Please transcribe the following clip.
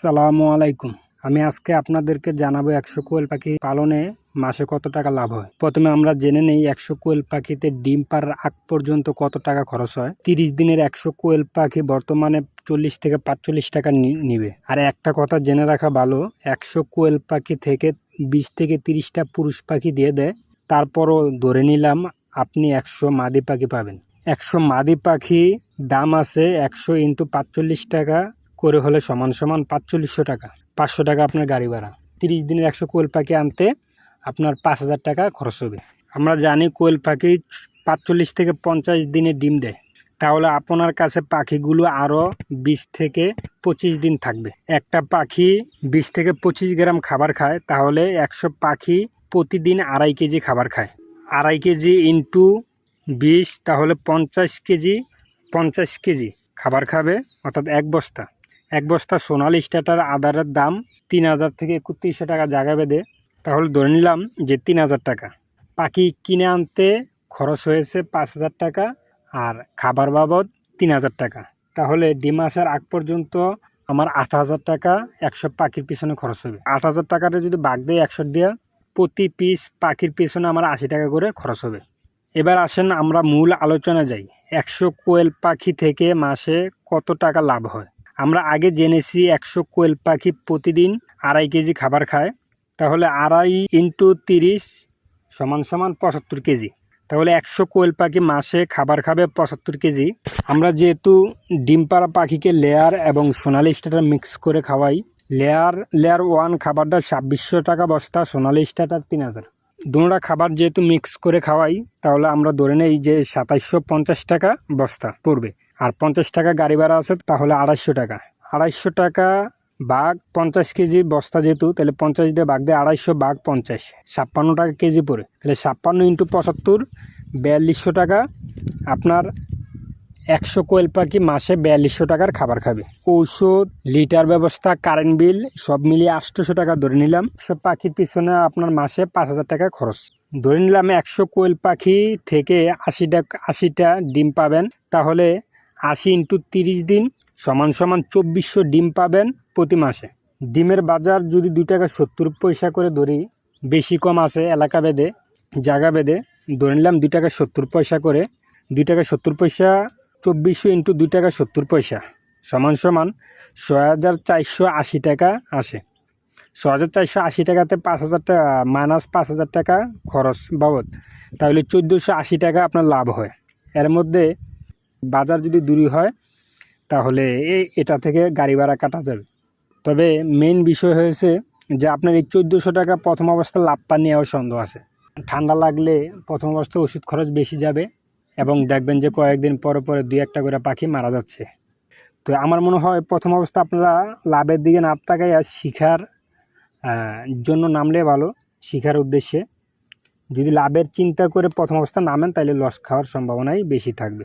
আসসালামু আলাইকুম। আমি আজকে আপনাদেরকে জানাব একশো কোয়েল পাখি পালনে মাসে কত টাকা লাভ হয়। প্রথমে আমরা জেনে নেই একশো কোয়েল পাখিতে ডিম পাড়ার আগ পর্যন্ত কত টাকা খরচ হয়। তিরিশ দিনের একশো কোয়েল পাখি বর্তমানে চল্লিশ থেকে পাঁচচল্লিশ টাকা নিবে। আর একটা কথা জেনে রাখা ভালো, একশো কোয়েল পাখি থেকে বিশ থেকে তিরিশটা পুরুষ পাখি দিয়ে দেয়। তারপরও ধরে নিলাম আপনি একশো মাদি পাখি পাবেন। একশো মাদি পাখি দাম আছে একশো ইন্টু পাঁচচল্লিশ টাকা। করে হলে সমান সমান পাঁচচল্লিশশো টাকা। পাঁচশো টাকা আপনার গাড়ি ভাড়া। তিরিশ দিনের একশো কোয়েল পাখি আনতে আপনার পাঁচ হাজার টাকা খরচ হবে। আমরা জানি কোয়েল পাখি পাঁচচল্লিশ থেকে পঞ্চাশ দিনে ডিম দেয়। তাহলে আপনার কাছে পাখিগুলো আরও বিশ থেকে পঁচিশ দিন থাকবে। একটা পাখি বিশ থেকে পঁচিশ গ্রাম খাবার খায়, তাহলে একশো পাখি প্রতিদিন আড়াই কেজি খাবার খায়। আড়াই কেজি ইন্টু বিশ, তাহলে পঞ্চাশ কেজি পঞ্চাশ কেজি খাবার খাবে, অর্থাৎ এক বস্তা। এক বস্তা সোনালি স্টার্টার আদারের দাম তিন হাজার থেকে একত্রিশশো টাকা জায়গা বেঁধে, তাহলে ধরে নিলাম যে তিন হাজার টাকা। পাখি কিনে আনতে খরচ হয়েছে পাঁচ হাজার টাকা আর খাবার বাবদ তিন হাজার টাকা। তাহলে ডিম আসার আগ পর্যন্ত আমার আট হাজার টাকা একশো পাখির পিছনে খরচ হবে। আট হাজার টাকাটা যদি বাগ দেয় একশো দেওয়া প্রতি পিস পাখির পিছনে আমার আশি টাকা করে খরচ হবে। এবার আসেন আমরা মূল আলোচনা যাই। একশো কোয়েল পাখি থেকে মাসে কত টাকা লাভ হয়? আমরা আগে জেনেছি একশো কোয়েল পাখি প্রতিদিন আড়াই কেজি খাবার খায়। তাহলে আড়াই ইন্টু তিরিশ সমান সমান পঁচাত্তর কেজি। তাহলে একশো কোয়েল পাখি মাসে খাবার খাবে পঁচাত্তর কেজি। আমরা যেহেতু ডিম পাড়া পাখিকে লেয়ার এবং সোনালি স্টার্টার মিক্স করে খাওয়াই, লেয়ার লেয়ার ওয়ান খাবারটা ছাব্বিশশো টাকা বস্তা, সোনালি স্টার্টার তিন হাজার। দুটা খাবার যেহেতু মিক্স করে খাওয়াই, তাহলে আমরা ধরে নেই যে সাতাইশশো পঞ্চাশ টাকা বস্তা পড়বে। আর পঞ্চাশ টাকা গাড়ি ভাড়া আছে, তাহলে আড়াইশো টাকা। আড়াইশো টাকা বাঘ পঞ্চাশ কেজি বস্তা যেহেতু, তাহলে পঞ্চাশ দিয়ে বাঘ দিয়ে আড়াইশো, বাঘ পঞ্চাশ। ছাপ্পান্ন টাকা কেজি পড়ে। তাহলে ছাপ্পান্ন ইন্টু পঁচাত্তর, বিয়াল্লিশশো টাকা। আপনার একশো কোয়েল পাখি মাসে বিয়াল্লিশশো টাকার খাবার খাবে। ঔষধ, লিটার ব্যবস্থা, কারেন্ট বিল, সব মিলিয়ে আটশোশো টাকা ধরে নিলাম। সব পাখির পিছনে আপনার মাসে পাঁচ হাজার টাকা খরচ। ধরে নিলাম একশো কোয়েল পাখি থেকে আশিটা আশিটা ডিম পাবেন। তাহলে আশি ইন্টু তিরিশ দিন সমান সমান চব্বিশশো ডিম পাবেন প্রতি মাসে। ডিমের বাজার যদি দুই টাকা সত্তর পয়সা করে ধরি, বেশি কম আছে এলাকা বেদে জায়গা বেদে ধরে নিলাম দুই টাকা সত্তর পয়সা করে, দুই টাকা সত্তর পয়সা, চব্বিশশো ইন্টু দুই টাকা সত্তর পয়সা, সমান সমান ছয় হাজার চারশো আশি টাকা আসে। ছ হাজার চারশো আশি টাকাতে পাঁচ হাজার টাকা মাইনাস পাঁচ হাজার টাকা খরচ বাবদ। তাহলে চোদ্দোশো আশি টাকা আপনার লাভ হয়। এর মধ্যে বাজার যদি দূরই হয়, তাহলে এটা থেকে গাড়ি ভাড়া কাটা যাবে। তবে মেন বিষয় হয়েছে যে আপনার এই চোদ্দোশো টাকা প্রথম অবস্থায় লাভ পা নেওয়ার সন্দেহ আছে। ঠান্ডা লাগলে প্রথম অবস্থায় ওষুধ খরচ বেশি যাবে এবং দেখবেন যে কয়েকদিন পরে পরে দুই একটা করে পাখি মারা যাচ্ছে। তো আমার মনে হয় প্রথম অবস্থা আপনারা লাভের দিকে না তাকাই আর শিখার জন্য নামলে ভালো, শিখার উদ্দেশ্যে। যদি লাভের চিন্তা করে প্রথম অবস্থা নামেন তাহলে লস খাওয়ার সম্ভাবনাই বেশি থাকবে।